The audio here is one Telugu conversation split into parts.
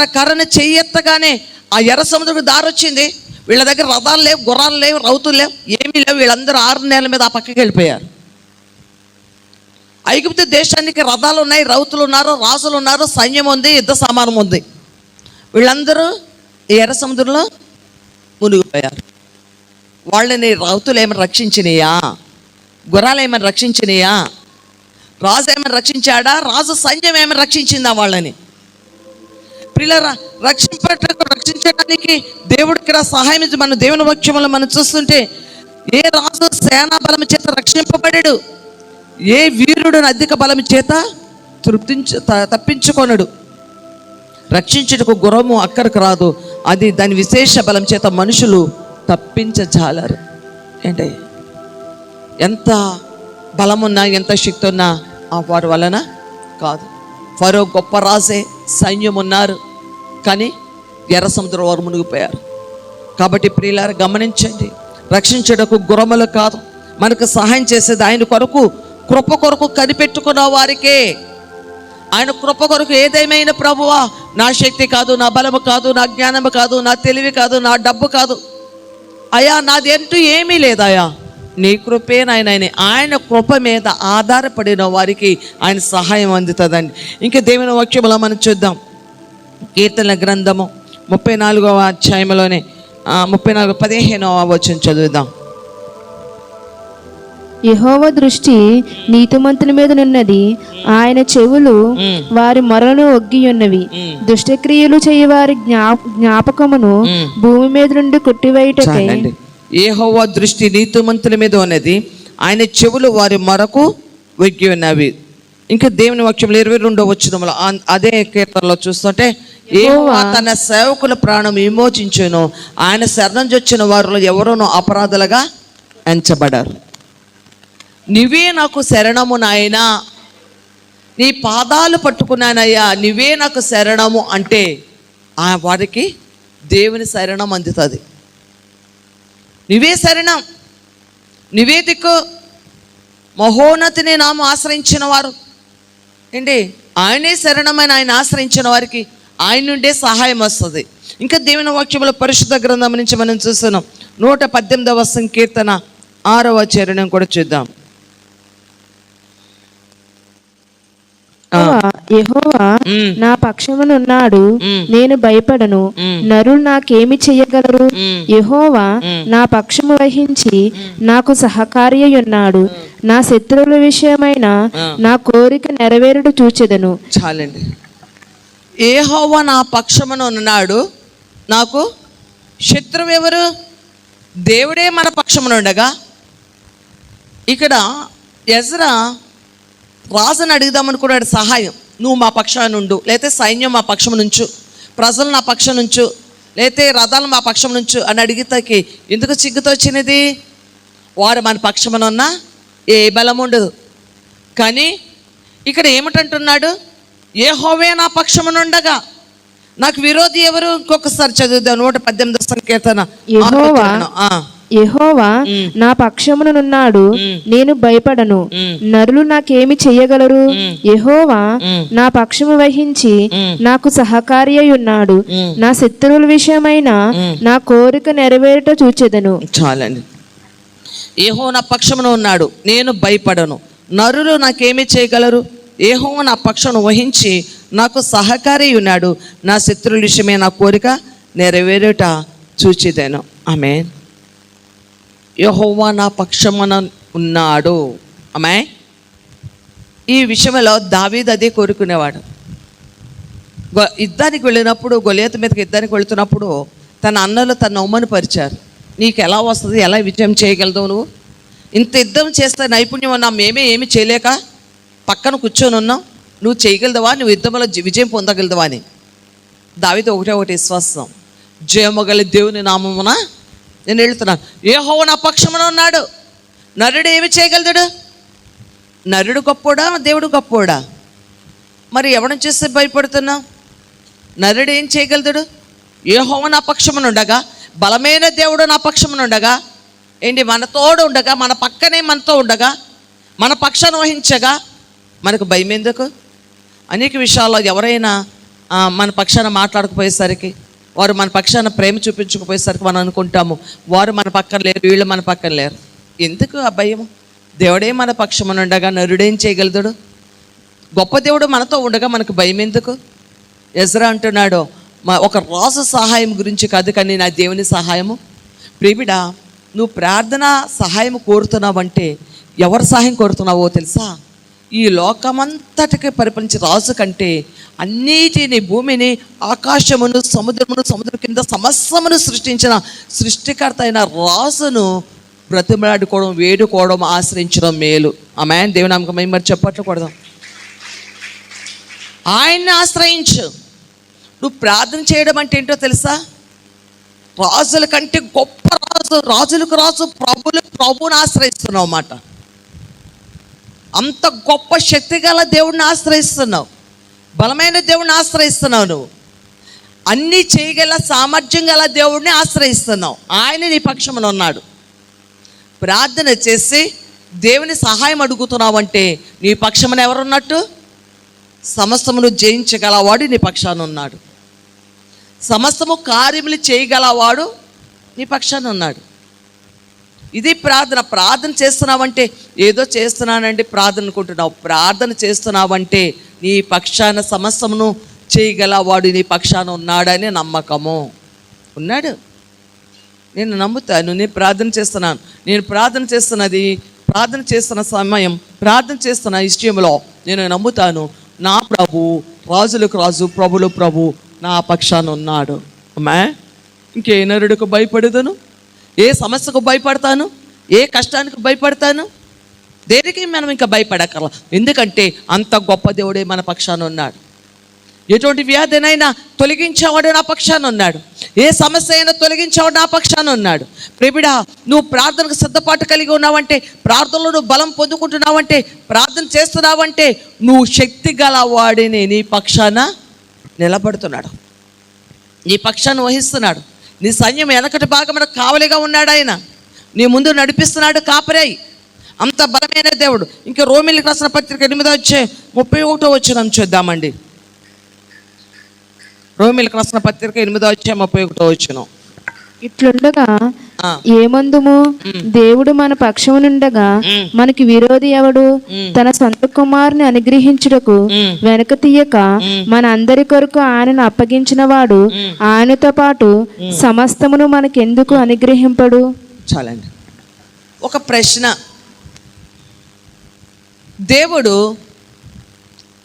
తన కర్రను చెయ్యెత్తగానే ఆ ఎర్ర సముద్రకు దారి వచ్చింది. వీళ్ళ దగ్గర రథాలు లేవు గుర్రాలు లేవు రౌతులు లేవు ఏమీ లేవు. వీళ్ళందరూ ఆరు నెలల మీద ఆ పక్కకి వెళ్ళిపోయారు. ఐగుప్తు దేశానికి రథాలు ఉన్నాయి రౌతులు ఉన్నారు రాజులు ఉన్నారు సైన్యం ఉంది యుద్ధ సామానం ఉంది. వీళ్ళందరూ ఈ ఎర్ర సముద్రంలో మునిగిపోయారు. వాళ్ళని రౌతులు ఏమైనా రక్షించినయా? గుర్రాలు ఏమైనా రక్షించినయా? రాజు ఏమైనా రక్షించాడా? రాజు సైన్యం ఏమైనా రక్షించిందా వాళ్ళని? పిల్లరా రక్షింపటకు రక్షించడానికి దేవుడు ఇక్కడ సహాయం ఇచ్చి మన దేవుని పక్షంలో మనం చూస్తుంటే ఏ రాజు సేనా బలం చేత రక్షింపబడాడు? ఏ వీరుడు అధిక బలం చేత తృప్తించు త- తప్పించుకొనడు? రక్షించుటకు గుర్రము అక్కడికి రాదు. అది దాని విశేష బలం చేత మనుషులు తప్పించజాలరు. ఏంటి? ఎంత బలమున్నా ఎంత శక్తి ఉన్నా ఆ వారి వలన కాదు. ఫరో గొప్ప రాజే సైన్యం ఉన్నారు కానీ ఎర్ర సముద్రం వారు మునిగిపోయారు. కాబట్టి ప్రియులారు గమనించండి. రక్షించడకు గురములు కాదు. మనకు సహాయం చేసేది ఆయన కొరకు కృప కొరకు కనిపెట్టుకున్న వారికే. ఆయన కృప కొరకు ఏదేమైనా ప్రభువా నా శక్తి కాదు నా బలము కాదు నా జ్ఞానము కాదు నా తెలివి కాదు నా డబ్బు కాదు. అయ్యా నాదేంటూ ఏమీ లేదయ్యా. నీ కృపే నాయన ఆయన కృప మీద ఆధారపడిన వారికి ఆయన సహాయం అందుతుందండి. ఇంకా దేవుని వాక్యములా మనం చూద్దాం. కీర్తన గ్రంథము ముప్పై నాలుగవ అధ్యాయంలోనే ముప్పై నాలుగు పదిహేనవ వచ్చిన చదువుదాం. యెహోవా దృష్టి నీతిమంతుల మీద నున్నది. ఆయన చెవులు. వారి మొరలను ఒగ్గియున్నవి. మ్మ్. దుష్టక్రియలు చేయవారి జ్ఞా జ్ఞాపకమును. భూమి మీద నుండి కొట్టివేయుటకై. చాలండి. ఏహోవా దృష్టి నీతిమంతుల మీద ఉన్నది. ఆయన చెవులు వారి మరకు వెగ్గి ఉన్నవి ఇంకా దేవుని వాక్యంలో ఇరవై రెండో వచ్చినములో అదే కీర్తనలో చూస్తుంటే ఏహోవా తన సేవకుల ప్రాణం విమోచించును. ఆయన శరణం చొచ్చిన వారిలో ఎవరోనో అపరాధులుగా ఎంచబడారు. నీవే నాకు శరణము నాయనా. నీ పాదాలు పట్టుకున్నానయ్యా. నీవే నాకు శరణము అంటే ఆ వారికి దేవుని శరణం అందుతుంది. నువ్వే శరణం. నువ్వే దిక్కు. మహోన్నతిని నాము ఆశ్రయించిన వారు. ఏంటి? ఆయనే శరణమైన ఆయన ఆశ్రయించిన వారికి ఆయన నుండే సహాయం వస్తుంది. ఇంకా దేవుని వాక్యముల పరిశుద్ధ గ్రంథం నుంచి మనం చూస్తున్నాం. నూట పద్దెనిమిదవ సంకీర్తన ఆరవ చరణం కూడా చూద్దాం. యెహోవా. నా పక్షమునున్నాడు. నేను భయపడను. నరులు నాకేమి చెయ్యగలరు. యెహోవా నా పక్షము వహించి నాకు సహకారి అయి ఉన్నాడు నా శత్రువుల విషయమైన నా కోరిక నెరవేరుడు చూచెదను. చాలండి. ఏహోవ నా పక్షమున ఉన్నాడు. నాకు శత్రువు ఎవరు? దేవుడే మన పక్షమున ఉండగా. ఇక్కడ ఎజ్రా రాజుని అడుగుదామనుకున్నాడు సహాయం. నువ్వు మా పక్షాన్ని ఉండు. లేతే సైన్యం మా పక్షం నుంచు ప్రజలు నా పక్షం నుంచు లేతే రథాలు మా పక్షం నుంచు అని అడిగితేకి ఎందుకు చిగ్గుతో వచ్చినది? వారు మన పక్షమునున్నా ఏ బలం ఉండదు కానీ ఇక్కడ ఏమిటంటున్నాడు? ఏ హోవే నా పక్షమునుండగా. నాకు విరోధి ఎవరు? ఇంకొకసారి చదువుదాం నూట పద్దెనిమిది సంకీర్తన. ఆరవ యెహోవా నా పక్షమునున్నాడు నేను భయపడను. నరులు నాకేమి చెయ్యగలరు యెహోవా. నా పక్షము వహించి. నాకు సహకారి అయి ఉన్నాడు. నా శత్రువుల విషయమైన నా కోరిక నెరవేరుట చూచెదను. చాలండి. ఏహో నా పక్షమున ఉన్నాడు నేను భయపడను. నరులు నాకేమీ చేయగలరు? ఏహో నా పక్షను వహించి నాకు సహకారి ఉన్నాడు నా శత్రువుల విషయమే నా కోరిక నెరవేరుట చూచిదేను. ఆమె యహోవా నా పక్షమున ఉన్నాడు. ఆమె ఈ విషయంలో దావీద్ అదే కోరుకునేవాడు. యుద్ధానికి వెళ్ళినప్పుడు గొలియత మీదకి యుద్ధానికి వెళుతున్నప్పుడు తన అన్నలు తన అవమానపరిచారు నీకు ఎలా వస్తుంది? ఎలా విజయం చేయగలదు నువ్వు? ఇంత యుద్ధం చేస్తే నైపుణ్యం నా మేమే ఏమి చేయలేక పక్కన కూర్చొని ఉన్నావు. నువ్వు చేయగలదవా? నువ్వు యుద్ధంలో విజయం పొందగలదవా అని. దావితో ఒకటే ఒకటి విశ్వాసం. జయమగలి దేవుని నామమున నేను వెళ్తున్నాను ఏ హోవ నా పక్షమున ఉన్నాడు. నరుడు ఏమి చేయగలడు నరుడు గొప్పోడా? దేవుడు గొప్పోడా? మరి ఎవరిని చేస్తే భయపడుతున్నావు? నరుడు ఏం చేయగలుగుతాడు ఏ హోమ నా పక్షమున ఉండగా బలమైన దేవుడు నా పక్షమున ఉండగా ఏంటి? మన తోడు ఉండగా మన పక్కనే మనతో ఉండగా మన పక్షాన్ని వహించగా మనకు భయం ఎందుకు? అనేక విషయాల్లో ఎవరైనా మన పక్షాన మాట్లాడకపోయేసరికి వారు మన పక్షాన ప్రేమ చూపించకపోయేసరికి మనం అనుకుంటాము వారు మన పక్కన లేరు వీళ్ళు మన పక్కన లేరు. ఎందుకు ఆ భయం దేవుడే మన పక్షం ఉండగా నరుడేం చేయగలుగుతాడు? గొప్ప దేవుడు మనతో ఉండగా మనకు భయం ఎందుకు? ఎజ్రా అంటున్నాడు మా ఒక రాజు సహాయం గురించి కాదు కానీ నా దేవుని సహాయము. ప్రేమిడా నువ్వు ప్రార్థన సహాయం కోరుతున్నావంటే ఎవరి సహాయం కోరుతున్నావో తెలుసా? ఈ లోకమంతటికి పరిపాలించే రాజు కంటే అన్నిటిని భూమిని ఆకాశమును సముద్రమును సముద్రం కింద సమస్తమును సృష్టించిన సృష్టికర్త అయిన రాజును బ్రతిమలాడుకోవడం వేడుకోవడం ఆశ్రయించడం మేలు. ఆమె దేవుని నమ్మకం మరి చెప్పట్లు కొడదాం. ఆయన్ని ఆశ్రయించు. నువ్వు ప్రార్థన చేయడం అంటే ఏంటో తెలుసా? రాజుల కంటే గొప్ప రాజు రాజులకు రాజు ప్రభులు ప్రభుని ఆశ్రయిస్తున్నావు అన్నమాట. అంత గొప్ప శక్తి గల దేవుడిని ఆశ్రయిస్తున్నావు. బలమైన దేవుడిని ఆశ్రయిస్తున్నావు నువ్వు. అన్నీ చేయగల సామర్థ్యం గల దేవుడిని ఆశ్రయిస్తున్నావు. ఆయన నీ పక్షమున ఉన్నాడు. ప్రార్థన చేసి దేవుని సహాయం అడుగుతున్నావు అంటే నీ పక్షమున ఎవరున్నట్టు? సమస్తమును జయించగలవాడు నీ పక్షాన ఉన్నాడు. సమస్తము కార్యములు చేయగలవాడు నీ పక్షాన ఉన్నాడు. ఇది ప్రార్థన. ప్రార్థన చేస్తున్నావంటే ఏదో చేస్తున్నానండి ప్రార్థన అనుకుంటున్నావు ప్రార్థన చేస్తున్నావంటే నీ పక్షాన సమస్తమును చేయగలవాడు నీ పక్షాన ఉన్నాడని నమ్మకము. ఉన్నాడు. నేను నమ్ముతాను నేను ప్రార్థన చేస్తున్నాను. నేను ప్రార్థన చేస్తున్నది ప్రార్థన చేస్తున్న సమయం ప్రార్థన చేస్తున్న విషయంలో నేను నమ్ముతాను నా ప్రభు రాజులకు రాజు ప్రభులు ప్రభు నా పక్షాన ఉన్నాడు. అమ్మా ఇంకే నరుడికి భయపడదును? ఏ సమస్యకు భయపడతాను? ఏ కష్టానికి భయపడతాను? దేనికి మనం ఇంకా భయపడక్కర్ల. ఎందుకంటే అంత గొప్ప దేవుడే మన పక్షాన ఉన్నాడు. ఎటువంటి వ్యాధినైనా తొలగించేవాడు నా పక్షాన ఉన్నాడు. ఏ సమస్య అయినా తొలగించేవాడు నా పక్షాన ఉన్నాడు. ప్రేమిడా నువ్వు ప్రార్థనకు సిద్ధపాటు కలిగి ఉన్నావంటే ప్రార్థనలో నువ్వు బలం పొందుకుంటున్నావంటే ప్రార్థన చేస్తున్నావంటే నువ్వు శక్తి గల వాడిని నీ పక్షాన నిలబడుతున్నాడు. నీ పక్షాన్ని వహిస్తున్నాడు. నీ సైన్యం వెనకటి భాగం మనకు కావలిగా ఉన్నాడు ఆయన. నీ ముందు నడిపిస్తున్నాడు కాపరేయి అంత బలమైన దేవుడు. ఇంకా రోమిలికి రాసిన పత్రిక ఎనిమిదో వచ్చే ముప్పై ఒకటో వచ్చిన చూద్దామండి. రోమిలికి రాసిన పత్రిక ఎనిమిదో వచ్చే ముప్పై ఒకటో వచ్చిన ఇట్లుండగా ఏమందుము? దేవుడు మన పక్షమునుండగా మనకి విరోధి ఎవడు? తన సొంత కుమారుని అనుగ్రహించుటకు వెనక తీయక మన అందరి కొరకు ఆయనను అప్పగించిన వాడు ఆయనతో పాటు సమస్తమును మనకెందుకు అనుగ్రహింపడు? చాలండి. ఒక ప్రశ్న. దేవుడు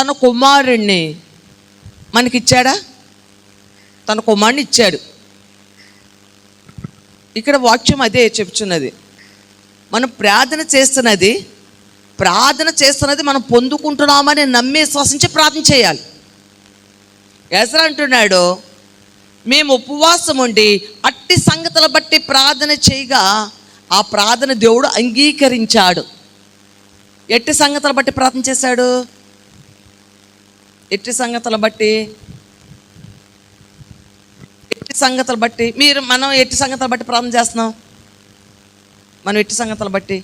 తన కుమారుణ్ణి మనకిచ్చాడా? తన కుమారుని ఇచ్చాడు. ఇక్కడ వాక్యం అదే చెప్తున్నది. మనం ప్రార్థన చేస్తున్నది ప్రార్థన చేస్తున్నది మనం పొందుకుంటున్నామని నమ్మి శ్వాసించి ప్రార్థన చేయాలి. ఎసరా అంటున్నాడు మేము ఉపవాసం ఉండి అట్టి సంగతుల బట్టి ప్రార్థన చేయగా ఆ ప్రార్థన దేవుడు అంగీకరించాడు. ఎట్టి సంగతులు బట్టి ప్రార్థన చేశాడు? ఎట్టి సంగతులు బట్టి? ఎట్టి సంగతులు బట్టి? మీరు మనం ఎట్టి సంగతులు బట్టి ప్రార్థన చేస్తున్నాం? మనం ఎట్టి సంగతులు బట్టి?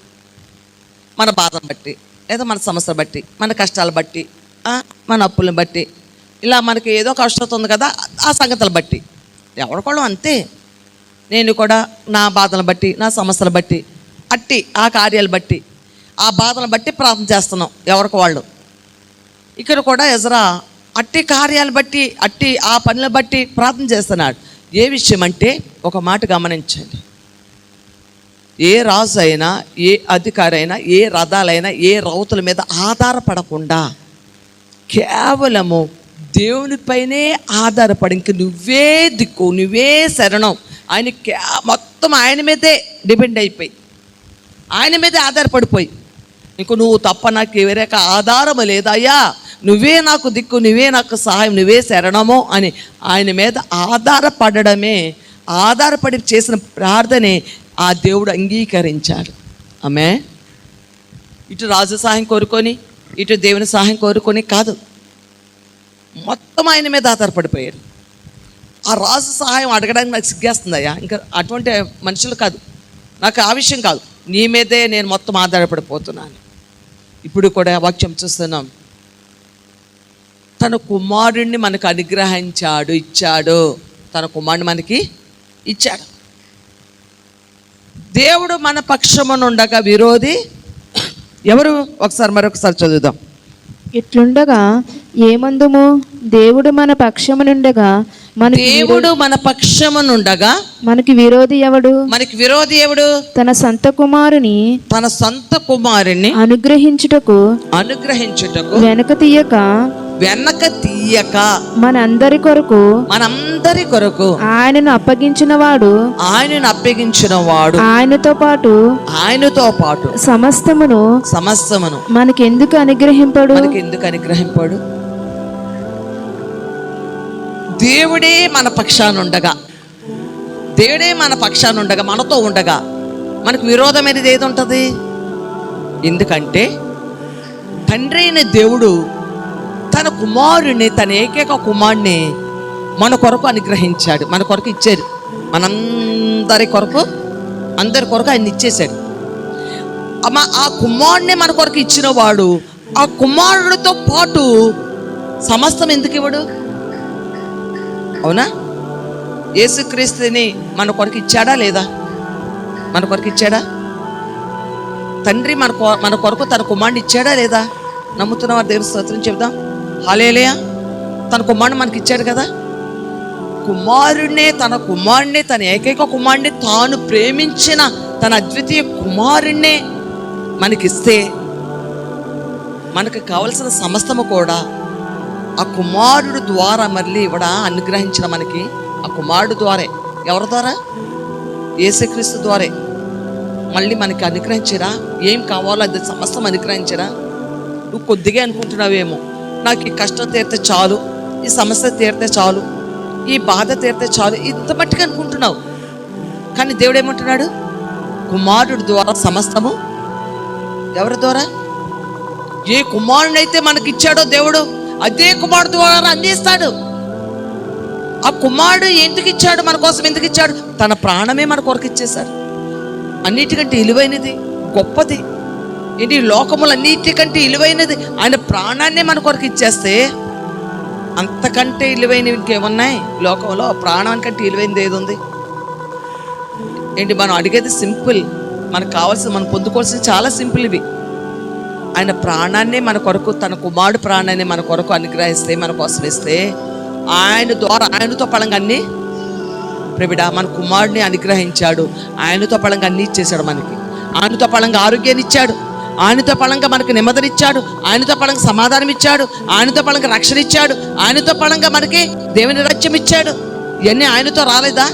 మన బాధను బట్టి లేదా మన సమస్యలు బట్టి మన కష్టాలు బట్టి మన అప్పులను బట్టి ఇలా మనకి ఏదో కష్టత ఉంది కదా ఆ సంగతులు బట్టి. ఎవరికోళ్ళు అంతే. నేను కూడా నా బాధను బట్టి నా సమస్యలు బట్టి అట్టి ఆ కార్యాలు బట్టి ఆ బాధను బట్టి ప్రార్థన చేస్తున్నాం ఎవరికి వాళ్ళు. ఇక్కడ కూడా ఎజరా అట్టి కార్యాలు బట్టి అట్టి ఆ పనుల బట్టి ప్రార్థన చేస్తున్నాడు. ఏ విషయం అంటే ఒక మాట గమనించండి. ఏ రాజు అయినా ఏ అధికారి అయినా ఏ రథాలైనా ఏ రౌతుల మీద ఆధారపడకుండా కేవలము దేవునిపైనే ఆధారపడి ఇంక నువ్వే దిక్కు నువ్వే శరణం. ఆయన కే మొత్తం ఆయన మీదే డిపెండ్ అయిపోయి. ఆయన మీదే ఆధారపడిపోయి. నీకు నువ్వు తప్ప నాకు వేరే ఆధారం లేదయ్యా. నువ్వే నాకు దిక్కు నువ్వే నాకు సహాయం నువ్వే శరణము అని ఆయన మీద ఆధారపడడమే ఆధారపడి చేసిన ప్రార్థనే ఆ దేవుడు అంగీకరించాడు. ఆమె ఇటు రాజు సహాయం కోరుకొని ఇటు దేవుని సహాయం కోరుకొని కాదు. మొత్తం ఆయన మీద ఆధారపడిపోయారు ఆ రాజు సహాయం అడగడానికి నాకు సిగ్గేస్తుందయ్యా. ఇంకా అటువంటి మనుషులు కాదు. నాకు ఆ విషయం కాదు. నీ మీదే నేను మొత్తం ఆధారపడిపోతున్నాను. ఇప్పుడు కూడా వాక్యం చూస్తున్నాం. తన కుమారుణ్ణి మనకు అనుగ్రహించాడు ఇచ్చాడు. తన కుమారుని మనకి ఇచ్చాడు. దేవుడు మన పక్షమునుండగా విరోధి. ఎవరు? ఒకసారి మరొకసారి చదువుదాం. ఇట్లుండగా ఏమందుము? దేవుడు మన పక్షమునుండగా మనకి దేవుడు మన పక్షమునుండగా మనకి విరోధి ఎవడు? మనకి విరోధి ఎవడు? తన సొంత కుమారుని తన సొంత కుమారుణ్ణి అనుగ్రహించుటకు అనుగ్రహించుటకు వెనక తీయక వెనక తీయక మనందరి కొరకు మనందరి కొరకు ఆయనను అప్పగించిన వాడు ఆయనను అప్పగించిన వాడు ఆయనతో పాటు ఆయనతో పాటు సమస్తమును సమస్తమును మనకెందుకు అనుగ్రహింపడు? మనకి ఎందుకు అనుగ్రహింపాడు? దేవుడే మన పక్షాన ఉండగా దేవుడే మన పక్షాన ఉండగా మనతో ఉండగా. మనకు విరోధమైనది ఏది ఉంటుంది? ఎందుకంటే తండ్రి అయిన దేవుడు తన కుమారుని తన ఏకైక కుమారుని మన కొరకు అనుగ్రహించాడు మన కొరకు ఇచ్చాడు. మనందరి కొరకు అందరి కొరకు ఆయన ఇచ్చేశాడు. ఆ కుమారుడిని మన కొరకు ఇచ్చిన వాడు ఆ కుమారుడితో పాటు సమస్తం ఎందుకు ఇవ్వడు? అవునా? యేసుక్రీస్తుని మన కొరకు ఇచ్చాడా లేదా? మన కొరకు ఇచ్చాడా? తండ్రి మన కొ- మన కొరకు తన కుమారుని ఇచ్చాడా లేదా? నమ్ముతున్న వారి దేవుని స్తోత్రం చెబుదాం. హాలేలయా. తన కుమారుని మనకి ఇచ్చాడు కదా? కుమారుణ్ణే తన కుమారుడిని తన ఏకైక కుమారుణ్ణి తాను ప్రేమించిన తన అద్వితీయ కుమారుణ్ణే మనకిస్తే మనకు కావలసిన సమస్తము కూడా ఆ కుమారుడు ద్వారా మళ్ళీ ఇవిడ అనుగ్రహించిన మనకి ఆ కుమారుడు ద్వారే. ఎవరి ద్వారా? యేసుక్రీస్తు ద్వారే. మళ్ళీ మనకి అనుగ్రహించరా? ఏం కావాలో అది సమస్తం అనుగ్రహించరా? నువ్వు కొద్దిగా అనుకుంటున్నావేమో. నాకు ఈ కష్టం తీరితే చాలు ఈ సమస్య తీరితే చాలు ఈ బాధ తీరితే చాలు ఇంత మట్టిగా అనుకుంటున్నావు. కానీ దేవుడు ఏమంటున్నాడు? కుమారుడు ద్వారా సమస్తము. ఎవరి ద్వారా? ఏ కుమారుడైతే మనకి ఇచ్చాడో దేవుడు. అదే కుమారుడు ద్వారా అందిస్తాడు ఆ కుమారుడు ఎందుకు ఇచ్చాడు? మన కోసం ఎందుకు ఇచ్చాడు? తన ప్రాణమే మన కొరకు ఇచ్చేశారు అన్నిటికంటే విలువైనది గొప్పది. ఏంటి? లోకములన్నిటికంటే ఇలువైనది. ఆయన ప్రాణాన్ని మన కొరకు ఇచ్చేస్తే అంతకంటే విలువైనవి ఇంకేమున్నాయి? లోకంలో ప్రాణానికంటే ఇలువైనది ఏది ఉంది ఏంటి? మనం అడిగేది సింపుల్. మనకు కావాల్సిన మనం పొందుకోవాల్సింది చాలా సింపుల్ ఇవి. ఆయన ప్రాణాన్ని మన కొరకు తన కుమారుడు ప్రాణాన్ని మన కొరకు అనుగ్రహిస్తే మన కోసం ఇస్తే ఆయన ద్వారా ఆయనతో పలంగా అన్ని ప్రవిడ మన కుమారుడిని అనుగ్రహించాడు. ఆయనతో పడంగా అన్ని ఇచ్చేశాడు మనకి. ఆయనతో పడంగా ఆరోగ్యాన్ని ఇచ్చాడు. ఆయనతో పడంగా మనకు నెమ్మదినిచ్చాడు ఆయనతో పలంగా సమాధానం ఇచ్చాడు. ఆయనతో పలంగా రక్షణ ఇచ్చాడు. ఆయనతో పడంగా మనకి దేవుని రాజ్యం ఇచ్చాడు. ఇవన్నీ ఆయనతో రాలేదా?